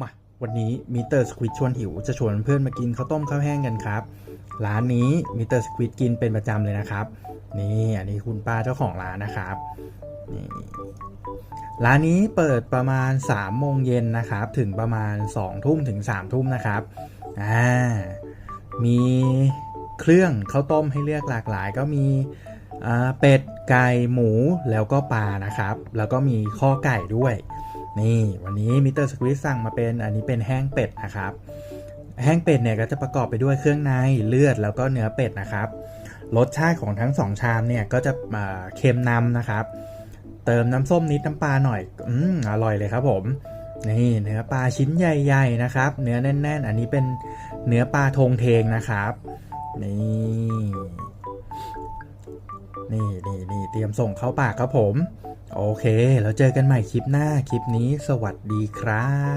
มาวันนี้มิเตอร์สควิดชวนหิว จะชวนเพื่อนมากินข้าวต้มข้าวแห้งกันครับ ร้านนี้มิเตอร์สควิดกินเป็นประจำเลยนะครับ นี่อันนี้คุณป้าเจ้าของร้านนะครับนี่ร้านนี้เปิดประมาณ3โมงเย็นนะครับ ถึงประมาณ2ทุ่มถึง3ทุ่มนะครับอ่ามีเครื่องข้าวต้มให้เลือกหลากหลาย ก็มีเป็ดไก่หมูแล้วก็ปลานะครับ แล้วก็มีข้อไก่ด้วย นี่วันนี้มิสเตอร์สควิสสั่งมาเป็นอันนี้เป็นแห้งเป็ดนะครับ แห้งเป็ดเนี่ยก็จะประกอบไปด้วยเครื่องในเลือดแล้วก็เนื้อเป็ดนะครับรสชาติของทั้งสองชามเนี่ยก็จะเค็มนำนะครับ เติมน้ำส้มนิดน้ำปลาหน่อยอืมอร่อยเลยครับผมนี่เนื้อปลาชิ้นใหญ่ๆนะครับ เนื้อแน่น ๆ อันนี้เป็นเนื้อปลาทงเทงนะครับนี่ นี่นี่นี่เตรียมส่งเข้าปากครับผม โอเค แล้วเจอกันใหม่คลิปหน้า คลิปนี้สวัสดีครับ